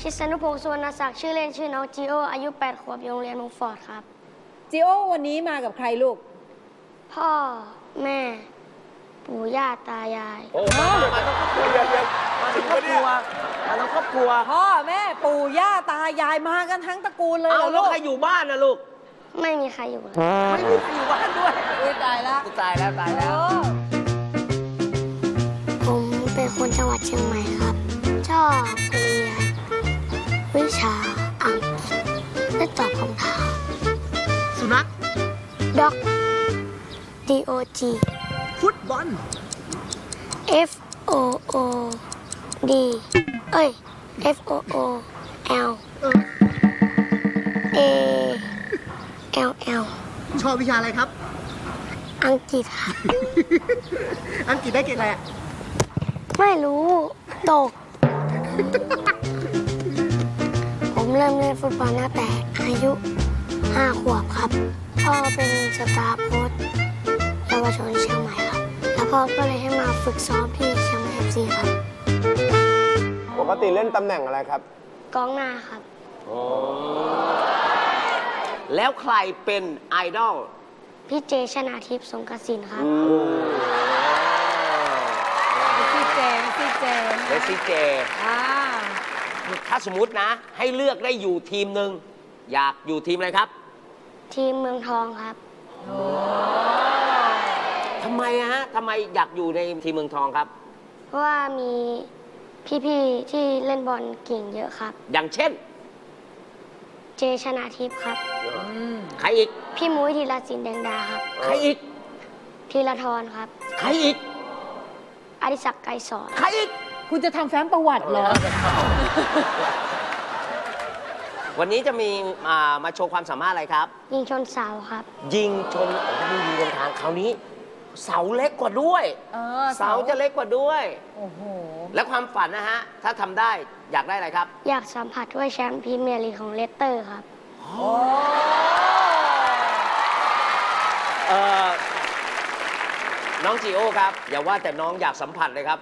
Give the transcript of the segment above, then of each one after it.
ชิสนุพงศ์สุวรรณศักดิ์ชื่อเล่นชื่อน้องจีโออายุ 8 ขวบอยู่โรงเรียนมงฟอร์ดครับจิโอวันนี้มากับใครลูก พ่อแม่ ปู่ย่าตายาย โอ้มามาทั้งครอบครัวเดี๋ยวเดี๋ยวมาทั้งครอบครัวมาทั้งครอบครัวพ่อแม่ปู่ย่าตายายมากันทั้งตระกูลเลยเหรเอาอแล้วลูกใครอยู่บ้านนะลูกไม่มีใครอยู่เลย ไม่มีใครอยู่บ้านด้วยอุ๊ยตายละ ตายแล้วตายแล้วผม G ฟุตบอล F O O D เอ้ย F O O L A L L ชอบวิชาอะไรครับ อังกฤษครับอังกฤษได้เกรดอะไรอะไม่รู้ตก ผมเริ่มเล่นฟุตบอลตั้งแต่อายุ 5 ขวบครับ พ่อเป็นสตาร์โค้ชเยา วชนเชียงใหม่ครับ แล้วพ่อก็เลยให้มาฝึกซ้อมที่เชียงใหม่เอฟซีครับ ปกติเล่นตำแหน่งอะไรครับ กองหน้าครับ แล้วใครเป็นไอดอลพี่เจชนาทิพย์สงกสินครับ พี่เจนพี่เจนเมสซี่เจ อ่าถ้าสมมุตินะ ให้เลือกได้อยู่ทีมหนึ่งอยากอยู่ทีมอะไรครับ ทีมเมืองทองครับทำไมอะฮะทำไมอยากอยู่ในทีมเมืองทองครับ เพราะว่ามีพี่ๆที่เล่นบอลเก่งเยอะครับ อย่างเช่น เจชนาทิพย์ครับ ใครอีก พี่มุ้ยธีรศิลป์แดงดาครับใครอีกพีรทรครับ ใครอีก อดิศักดิ์ไกรสอน ใครอีก คุณจะทำแฟ้มประวัติเหรอ วันนี้จะมีอ่ามาโชว์ความสามารถอะไรครับ ยิงชนเสาครับ ยิงชนโอ้โหยิงบนทางคราวนี้ เสาเล็กกว่าด้วย เออเสาจะเล็กกว่าด้วย โอ้โห และความฝันนะฮะ ถ้าทำได้อยากได้อะไรครับ อยากสัมผัสถ้วยแชมป์พรีเมียร์ลีกของเลสเตอร์ครับโอ้เออน้องจีโอครับ อย่าว่าแต่น้องอยากสัมผัสเลยครับ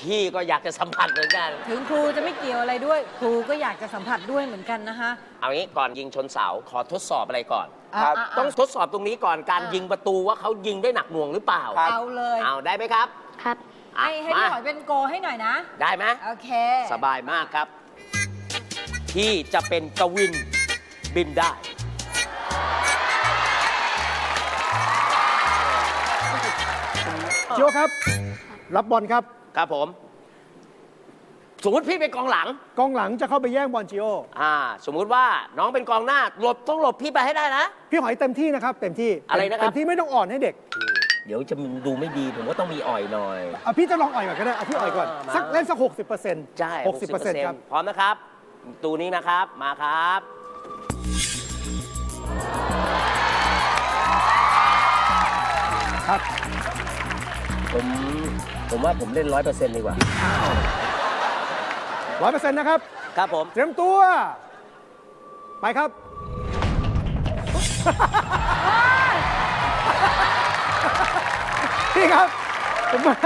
พี่ก็อยากจะสัมผัสเหมือนกัน ถึงครูจะไม่เกี่ยวอะไรด้วย ครูก็อยากจะสัมผัสด้วยเหมือนกันนะคะ เอางี้ก่อนยิงชนเสาขอทดสอบอะไรก่อน ครับอะอะ ต้องทดสอบตรงนี้ก่อนการอะ ยิงประตูว่าเขายิงได้หนักหน่วงหรือเปล่าครับ เอาเลยเอาได้ไหมครับครับ อะให้ให้มาพี่หอยเป็นโกให้หน่อยนะ ได้ไหมโอเคสบายมากครับ ที่จะเป็นกวินบินได้ โยครับ รับบอลครับ ครับผม สมมติพี่เป็นกองหลัง กองหลังจะเข้าไปแย่งบอลจิโอ อ่า สมมุติว่าน้องเป็นกองหน้า หลบต้องหลบพี่ไปให้ได้นะ พี่หอยเต็มที่นะครับ เต็มที่อะไรนะครับ เต็มที่ไม่ต้องอ่อนให้เด็กเดี๋ยวจะดูไม่ดีผมว่าต้องมีอ่อยหน่อยเอาพี่จะลองอ่อยก่อนก็ได้เอาพี่อ่อยก่อนมา สักเล่นสักหกสิบเปอร์เซ็นต์ใช่หกสิบเปอร์เซ็นต์ครับ พร้อมนะครับ ตูนี้นะครับ มาครับ ครับ ผม ผมว่าผมเล่นร้อยเปอร์เซ็นต์ดีกว่า ร้อยเปอร์เซ็นต์นะครับ ครับผม เตรียมตัว ไปครับ พี่ครับผมว่า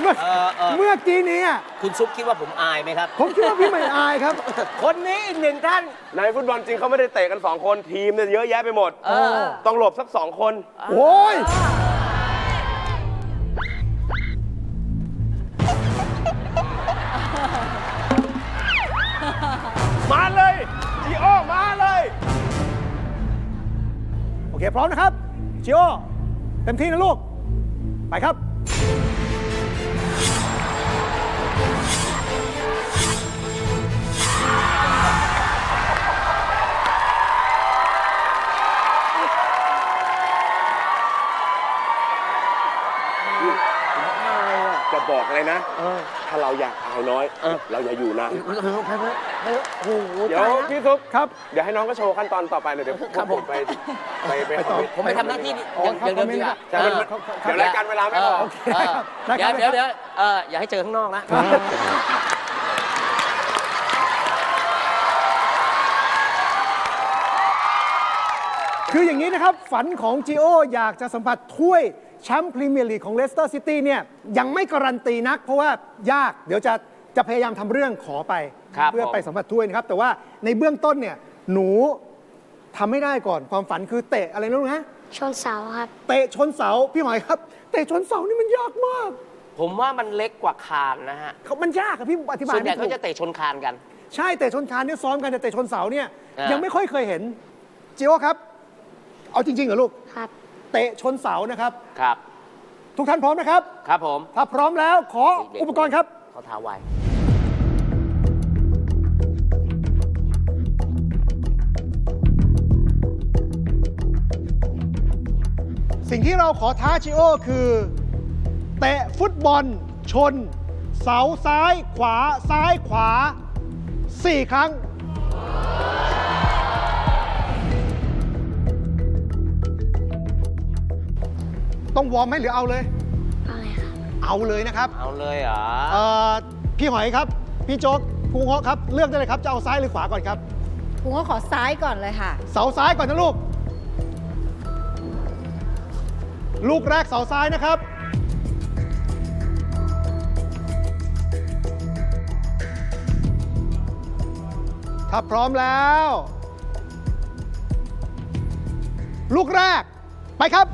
เมื่อเอ่อเอ่อเมื่อกี้นี้อะคุณซุปคิดว่าผมอายไหมครับ ผมคิดว่าพี่ไม่อายครับ คนนี้อีกหนึ่งท่าน ในฟุตบอลจริงเขาไม่ได้เตะกัน 2 คนทีมเนี่ยเยอะแยะไปหมดเออต้องหลบสักสองคน โอ้ย พร้อมนะครับจิโอเต็มที่นะลูก ไปครับ จะบอกเลยนะ ถ้าเราอยากอายน้อยเออเราอย่าอยู่นานโอ้โหเดี๋ยวตายแล้วพี่ซุปครับ เดี๋ยวให้น้องก็โชว์ขั้นตอนต่อไปเลยเดี๋ยวพวกครับผมไปไปไปไปต่อผมไปทำหน้าที่นี่อ๋ออย่างครับอย่างเดิมดีกว่าใช่มันเออครับครับเดี๋ยวรายการเวลาไม่พอโอเคได้ครับได้ครับเดี๋ยวเดี๋ยวเดี๋ยวเอออย่าให้เจอข้างนอกนะ คืออย่างนี้นะครับ ฝันของจิโออยากจะสัมผัสถ้วย แชมป์พรีเมียร์ลีกของเลสเตอร์ซิตี้เนี่ยยังไม่การันตีนัก เพราะว่ายากเดี๋ยวจะจะพยายามทำเรื่องขอไป ครับเพื่อผมไปสัมผัสถ้วยนะครับ แต่ว่าในเบื้องต้นเนี่ยหนูทำไม่ได้ก่อนความฝันคือเตะอะไรนะลูกนะชนเสาครับ เตะชนเสาพี่หอยครับ เตะชนเสานี่มันยากมากผมว่ามันเล็กกว่าคานนะฮะเขามันยากครับพี่อธิบายส่วนใหญ่ไม่เขาถูกจะเตะชนคานกัน ใช่เตะชนคานเนี่ยซ้อมกันแต่เตะชนเสาเนี่ยอ่ายั ยังไม่ค่อยเคยเห็นจิโอครับ เอาจริงๆเหรอลูก ครับ เตะชนเสานะครับ ครับ ทุกท่านพร้อมนะครับ ครับผม ถ้าพร้อมแล้วขอเด็กๆอุปกรณ์ครับ เขาเท้าไวสิ่งที่เราขอท้าจิโอคือ เตะฟุตบอล ชน เสาซ้ายขวาซ้ายขวา 4 ครั้ง ต้องวอร์มไหมหรือเอาเลย เอาเลยครับเอาเลยนะครับเอาเลยเหรอเอ่อพี่หอยครับ พี่โจ๊กครูเงาะครับเลือกได้เลยครับจะเอาซ้ายหรือขวาก่อนครับ ครูก็ขอซ้ายก่อนเลยค่ะ เสาซ้ายก่อนนะลูก ลูกแรกเสาซ้ายนะครับ ถ้าพร้อมแล้ว ลูกแรกไปครับ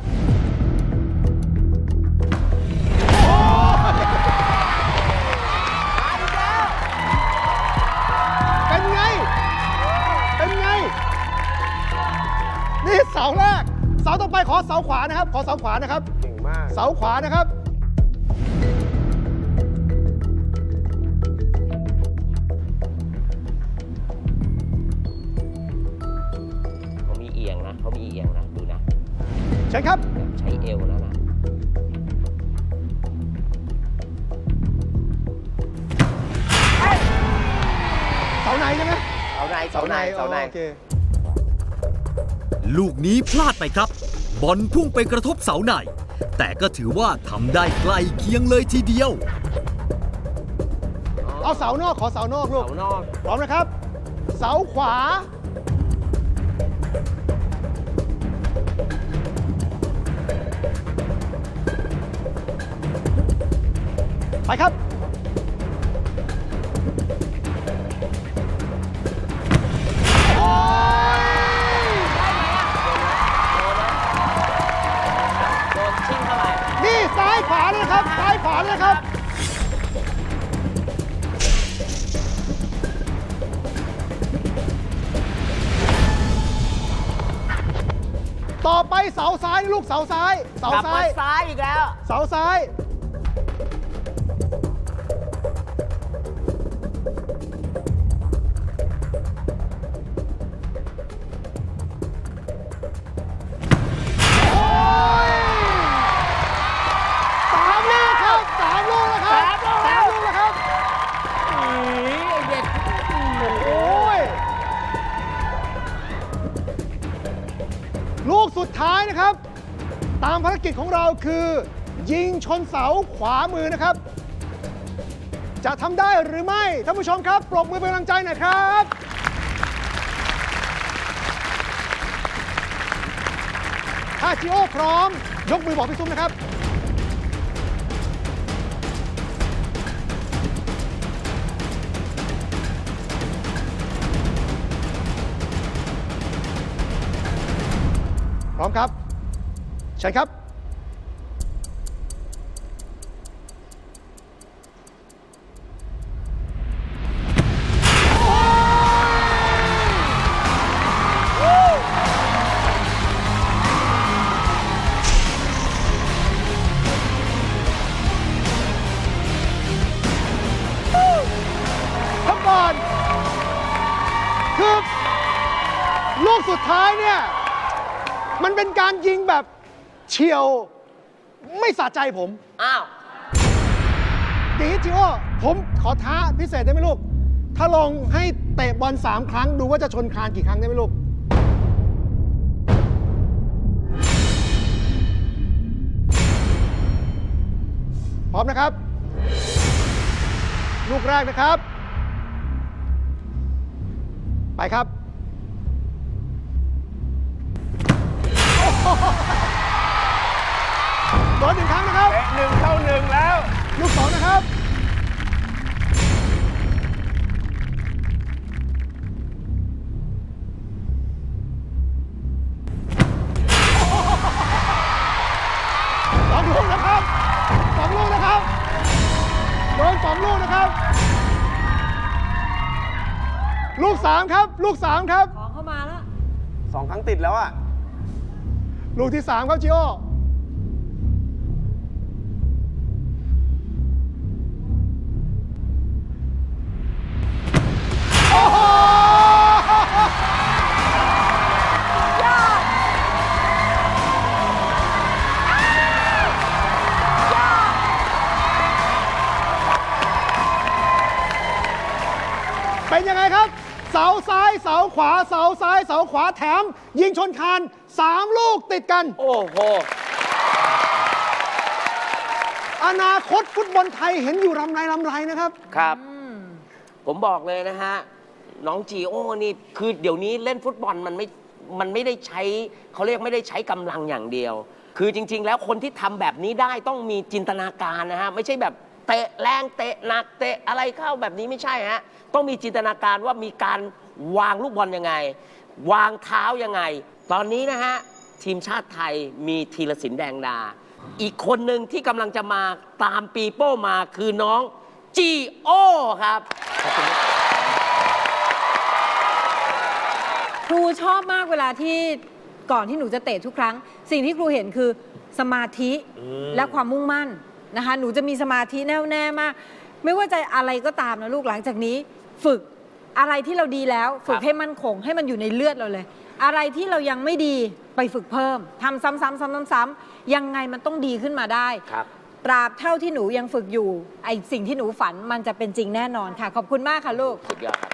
สาแรก เสาต่อไปขอเสาขวานะครับ ขอเสาขวานะครับ เก่งมากเสาขวานะครับ เขามีเอียงนะเขามีเอียงนะดูนะเชิญครับใช้เอวนะนะเสาไหนใช่ไหมเสาในเสาในเสาใน โอเค ลูกนี้พลาดไปครับ บอลพุ่งไปกระทบเสาใน แต่ก็ถือว่าทำได้ใกล้เคียงเลยทีเดียว เอาเสานอกขอเสานอกลูก เสานอกพร้อมนะครับ เสาขวา ไปครับายขวาเลยนะครับ ต่อไปเสาซ้ายลูกเสาซ้าย เสากลับซ้ามาย ซ้ายอีกแล้ว เสาซ้าย คือ ยิงชนเสาขวามือนะครับ จะทำได้หรือไม่ท่านผู้ชมครับปรบมือเป็นกำลังใจหน่อยครับ ถ้าจิโอพร้อม ยกมือบอกพี่ซุ้มนะครับ พร้อมครับเชิญครับ ท้ายเนี่ย มันเป็นการยิงแบบเฉียวไม่สะใจผมอ้าวอย่างนี้จิโอผมขอท้าพิเศษได้ไหมลูก ถ้าลองให้เตะบอลสามครั้งดูว่าจะชนคานกี่ครั้งได้ไหมลูก พร้อมนะครับ ลูกแรกนะครับ ไปครับ โดนหนึ่งครั้งนะครับหนึ่งเท่าหนึ่งแล้ว ลูกสองนะครับ สองลูกนะครับสองลูกนะครับ โดนสองลูกนะครับ ลูกสามครับ ลูกสามครับ ของเข้ามาแล้ว สองครั้งติดแล้วอะ ลูกที่สามครับจิโอโอ้โห ขวาเสาซ้ายเสาขวาแถม ยิงชนคานสามลูกติดกัน โอ้โห อนาคตฟุตบอลไทยเห็นอยู่รำไรรำไรนะครับ ครับ ผมบอกเลยนะฮะ น้องจีโอนี่ คือเดี๋ยวนี้เล่นฟุตบอลมันไม่ มันไม่ได้ใช้ เขาเรียกไม่ได้ใช้กำลังอย่างเดียว คือจริง ๆ แล้วคนที่ทำแบบนี้ได้ต้องมีจินตนาการนะฮะ ไม่ใช่แบบเตะแรงเตะหนักเตะอะไรเข้าแบบนี้ไม่ใช่ฮะ ต้องมีจินตนาการว่ามีการ วางลูกบอลยังไง วางเท้ายังไง ตอนนี้นะฮะ ทีมชาติไทยมีธีรศิลป์แดงดา อีกคนหนึ่งที่กำลังจะมาตามปีโป้มาคือน้องจีโอครับครูชอบมากเวลาที่ก่อนที่หนูจะเตะทุกครั้ง สิ่งที่ครูเห็นคือสมาธิและความมุ่งมั่นนะคะ หนูจะมีสมาธิแน่วแน่มาก ไม่ว่าจะอะไรก็ตามนะลูกหลังจากนี้ ฝึก อะไรที่เราดีแล้วฝึคกรับให้มั่นคง ให้มันอยู่ในเลือดเราเลย อะไรที่เรายังไม่ดีไปฝึกเพิ่มทำซ้ำๆซ้ำๆยังไงมันต้องดีขึ้นมาได้ ครับ ตราบเท่าที่หนูยังฝึกอยู่ไอสิ่งที่หนูฝันมันจะเป็นจริงแน่นอนค่ะ ขอบคุณมากค่ะลูก สุดยอดครับ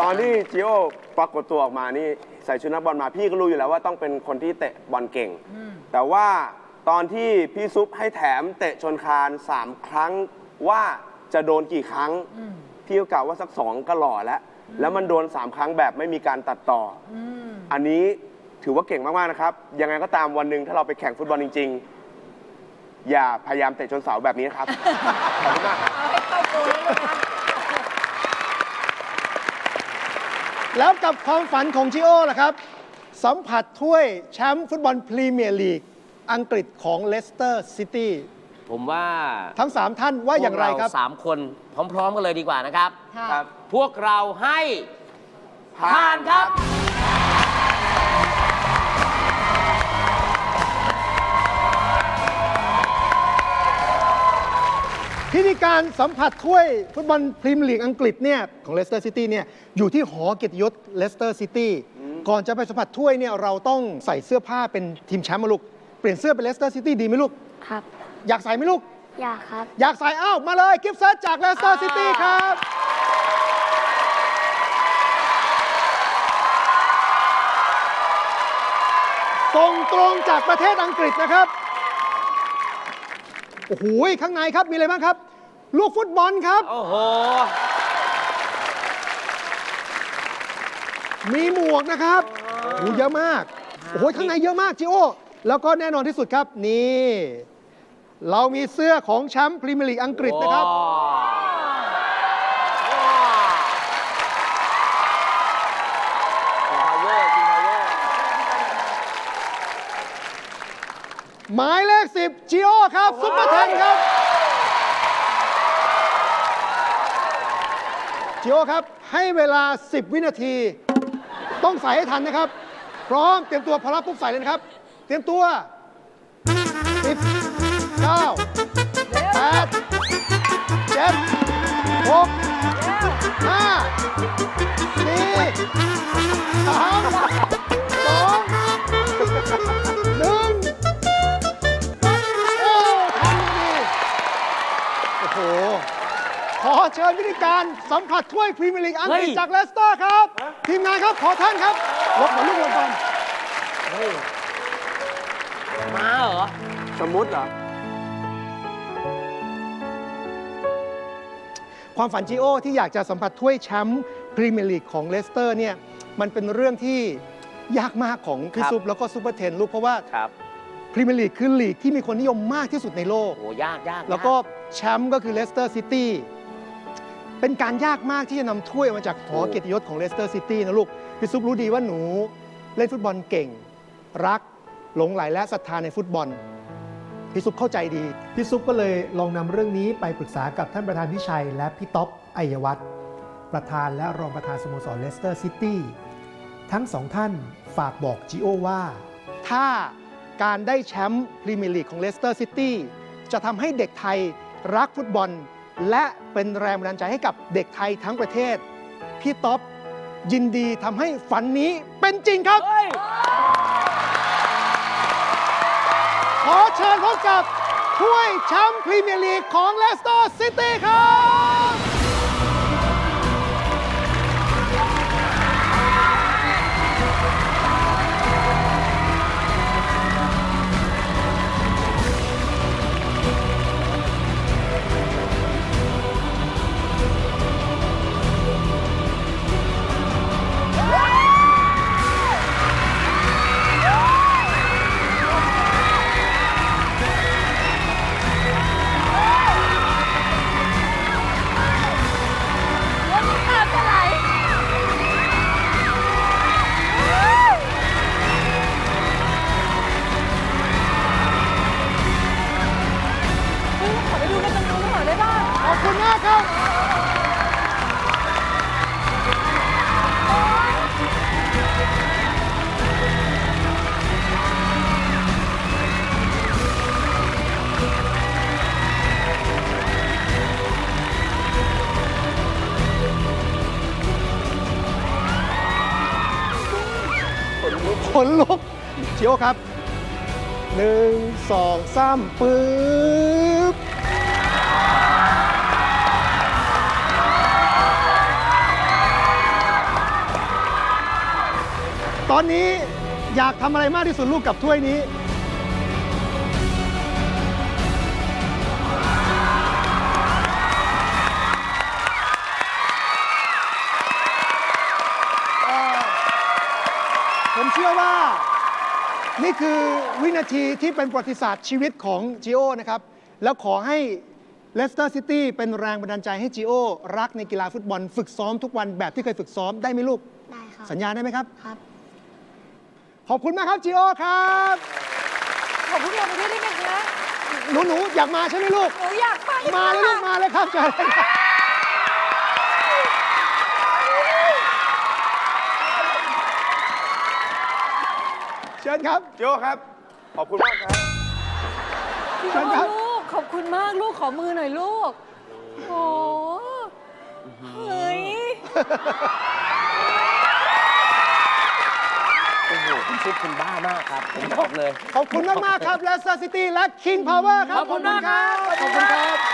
ตอนที่จิโอปรากฏตัวออกมานี่ใส่ชุดนักบอลมาพี่ก็รู้อยู่แล้วว่าต้องเป็นคนที่เตะบอลเก่ง แต่ว่าตอนที่พี่ซุปให้แถมเตะชนคานสามครั้ง ว่าจะโดนกี่ครั้งพี่ก็กล่าวว่าสักสองก็หล่อแล้ว แล้วมันโดนสามครั้งแบบไม่มีการตัดต่อออันนี้ถือว่าเก่งมาก ๆ นะครับ ยังไงก็ตามวันหนึ่งถ้าเราไปแข่งฟุตบอลจริง ๆ อย่าพยายามเตะชนเสาแบบนี้นะครับ ขอบคุณมากครับ เอาให้เข้าโกลเลยนะคะแล้วกับความฝันของจิโอล่ะครับ สัมผัสถ้วยแชมป์ฟุตบอลพรีเมียร์ลีก อังกฤษของเลสเตอร์ซิตี้ ผมว่าทั้ง 3 ท่านว่าอย่างไรครับ พวกเสามคนพร้อมๆกันเลยดีกว่านะครับ ค่ะ ครับ พวกเราให้ผ่านครับ พิธีการสัมผัสถ้วยฟุตบอลพรีเมียร์ลีกอังกฤษเนี่ยของเลสเตอร์ซิตี้เนี่ยอยู่ที่หอเกียรติยศเลสเตอร์ซิตี้ก่อนจะไปสัมผัสถ้วยเนี่ยเราต้องใส่เสื้อผ้าเป็นทีมแชมป์มาลูก เปลี่ยนเสื้อเป็นเลสเตอร์ซิตี้ดีไหมลูก ครับ อยากใส่ไหมลูก อยากครับ อยากใส่อ้าวมาเลยกิฟต์เซตจากเลสเตอร์ซิตี้ครับ ส่งตรงจากประเทศอังกฤษนะครับ โอ้โหข้างในครับมีอะไรบ้างครับ ลูกฟุตบอลครับ โอ้โห มีหมวกนะครับโอ้โหเยอะมาก โอ้โหข้างในเยอะมากจิโอ แล้วก็แน่นอนที่สุดครับนี่ เรามีเสื้อของแชมป์พรีเมียร์ลีกอังกฤษนะครับว้าวว้าว King Power King Power หมายเลข 10จิโอครับซุปเปอร์เทนครับจิโอครับ ให้เวลา 10 วินาที ต้องใส่ให้ทันนะครับ พร้อมเตรียมตัวพอรับปุ๊บใส่เลยนะครับ เตรียมตัว10 9 8 7 6 5 4 3 2 1โอ้ทันดีโอ้โห ขอเชิญวิธีการสัมผัสถ้วยพรีเมียร์ลีกอังกฤษเฮ้ยจากเลสเตอร์ครับ ทีมงานครับขอท่านครับลบหัวลูกลงก่อน สมมุติเหรอ ความฝันจีโอที่อยากจะสัมผัสถ้วยแชมป์พรีเมียร์ลีกของเลสเตอร์เนี่ยมันเป็นเรื่องที่ยากมากของพี่ครับซุปแล้วก็ซูเปอร์เทนลูกเพราะว่าครับพรีเมียร์ลีกคือลีกที่มีคนนิยมมากที่สุดในโลก โอ้ยากยากแล้วก็แชมป์ก็คือเลสเตอร์ซิตี้เป็นการยากมากที่จะนำถ้วยมาจากหอเกียรติยศของเลสเตอร์ซิตี้นะลูกพี่ซุปรู้ดีว่าหนูเล่นฟุตบอลเก่ง รักหลงไหลและศรัทธาในฟุตบอล พี่ซุปเข้าใจดี พี่ซุปก็เลยลองนำเรื่องนี้ไปปรึกษากับท่านประธานพิชัย และพี่ต๊อปอัยวัฒน์ประธานและรองประธานสโมสรเลสเตอร์ซิตี้ทั้งสองท่านฝากบอกจิโอว่า ถ้าการได้แชมป์พรีเมียร์ลีกของเลสเตอร์ซิตี้จะทำให้เด็กไทยรักฟุตบอล และเป็นแรงบันดาลใจให้กับเด็กไทยทั้งประเทศ พี่ต๊อปยินดีทำให้ฝันนี้เป็นจริงครับข อเชิญพบกับถ้วยแชมป์พรีเมียร์ลีกของเลสเตอร์ซิตี้ครับ นลุกเชียวครับหนึ่งสองสามปึ๊บตอนนี้อยากทำอะไรมากที่สุดลูกกับถ้วยนี้ ชื่อว่า นี่คือวินาทีที่เป็นประวัติศาสตร์ชีวิตของจิโอนะครับ แล้วขอให้เลสเตอร์ซิตี้เป็นแรงบันดาลใจให้จิโอรักในกีฬาฟุตบอล ฝึกซ้อมทุกวันแบบที่เคยฝึกซ้อมได้ไหมลูก ได้ครับ สัญญาได้ไหมครับ ครับ ขอบคุณมากครับจิโอครับขอพวกเราไปด้วยได้ไหมคะหนูหนูอยากมาใช่ไหมลูก หนูอยากไปมาเลยลูก มาเลยครับเชิญเลยครับ ชิญครับโจครับ ขอบคุณมากครับพี่เชิญครับ ลูกขอบคุณมากลูกขอมือหน่อยลูก โอ้เฮ้ยโอ้โหคุณซุปคุณบ้ามากครับ ผมบอกเลย ขอบคุณมาก ๆ ครับเลสเตอร์ซิตี้และ King Power ครับ ขอบคุณมากครับ ขอบคุณครับ